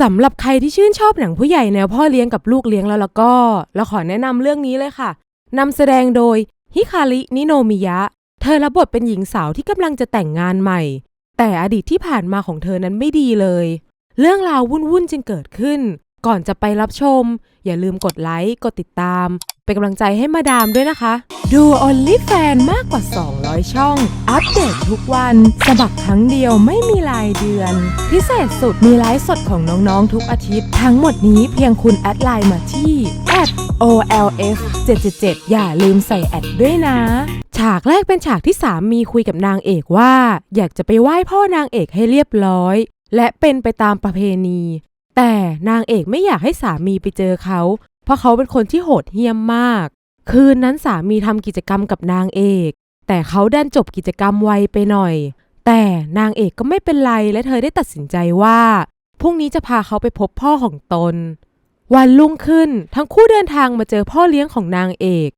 สำหรับใครที่ชื่นชอบหนังผู้ใหญ่แนวพ่อเลี้ยงกับลูกเลี้ยงแล้วแล้วก็เราขอแนะนำเรื่องนี้เลยค่ะนำแสดงโดยฮิคารินิโนมิยะ เธอรับบทเป็นหญิงสาวที่กำลังจะแต่งงานใหม่ แต่อดีตที่ผ่านมาของเธอนั้นไม่ดีเลย เรื่องราววุ่นๆจึงเกิดขึ้น ก่อนจะไปรับชม อย่าลืมกดไลค์ กดติดตาม เป็นกำลังใจให้มาดามด้วยนะคะ ดู OnlyFan มากกว่า 200 ช่อง อัปเดตทุกวัน สมัครครั้งเดียวไม่มีรายเดือน พิเศษสุดมีไลฟ์สดของน้อง ๆ ทุกอาทิตย์ ทั้งหมดนี้เพียงคุณแอดไลน์มาที่ @olf 777อย่าลืมใส่แอดด้วยนะ ฉากแรกเป็นฉากที่สามีคุยกับนางเอกว่า อยากจะไปไหว้พ่อนางเอกให้เรียบร้อยและเป็นไปตามประเพณี แต่นางเอกไม่อยากให้สามีไปเจอเขา เพราะเขาเป็นคนที่โหดเหี้ยมมาก คืนนั้นสามีทำกิจกรรมกับนางเอก แต่เขาดันจบกิจกรรมไวไปหน่อย แต่นางเอกก็ไม่เป็นไรและเธอได้ตัดสินใจว่าพรุ่งนี้จะพาเขาไปพบพ่อของตน วันรุ่งขึ้นทั้งคู่เดินทางมาเจอพ่อเลี้ยงของนางเอก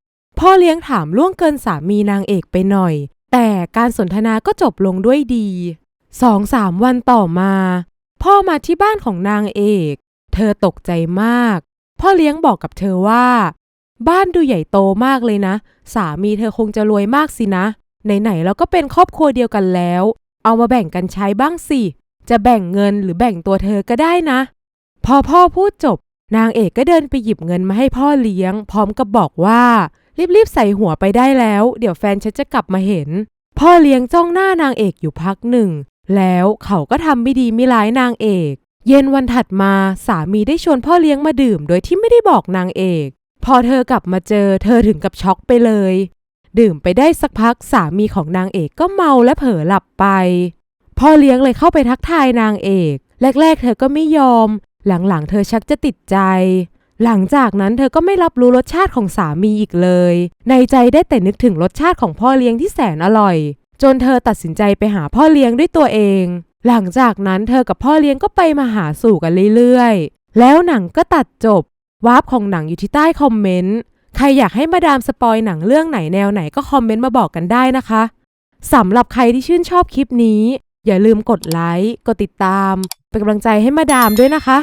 พ่อเลี้ยงถามล่วงเกินสามีนางเอกไปหน่อย แต่การสนทนาก็จบลงด้วยดีสองสามวันต่อมา พ่อมาที่บ้านของนางเอก เธอตกใจมาก พ่อเลี้ยงบอกกับเธอว่า บ้านดูใหญ่โตมากเลยนะ สามีเธอคงจะรวยมากสินะ ไหนๆเราก็เป็นครอบครัวเดียวกันแล้ว เอามาแบ่งกันใช้บ้างสิ จะแบ่งเงินหรือแบ่งตัวเธอก็ได้นะ พอพ่อพูดจบ นางเอกก็เดินไปหยิบเงินมาให้พ่อเลี้ยง พร้อมกับบอกว่ารีบๆใส่หัวไปได้แล้ว เดี๋ยวแฟนฉันจะกลับมาเห็น พ่อเลี้ยงจ้องหน้านางเอกอยู่พักหนึ่ง แล้วเขาก็ทำไม่ดีไม่ร้ายนางเอก เย็นวันถัดมาสามีได้ชวนพ่อเลี้ยงมาดื่ม โดยที่ไม่ได้บอกนางเอก พอเธอกลับมาเจอ เธอถึงกับช็อกไปเลย ดื่มไปได้สักพักสามีของนางเอกก็เมาและเผลอหลับไป พ่อเลี้ยงเลยเข้าไปทักทายนางเอก แรกๆ เธอก็ไม่ยอม หลังๆ เธอชักจะติดใจ หลังจากนั้นเธอก็ไม่รับรู้รสชาติของสามีอีกเลย ในใจได้แต่นึกถึงรสชาติของพ่อเลี้ยงที่แสนอร่อย จนเธอตัดสินใจไปหาพ่อเลี้ยงด้วยตัวเอง หลังจากนั้นเธอกับพ่อเลี้ยงก็ไปมาหาสู่กันเรื่อยๆ แล้วหนังก็ตัดจบ วาร์ปของหนังอยู่ที่ใต้คอมเมนต์ ใครอยากให้มาดามสปอยหนังเรื่องไหนแนวไหนก็คอมเมนต์มาบอกกันได้นะคะสำหรับใครที่ชื่นชอบคลิปนี้ อย่าลืมกดไลค์ กดติดตาม เป็นกำลังใจให้มาดามด้วยนะคะ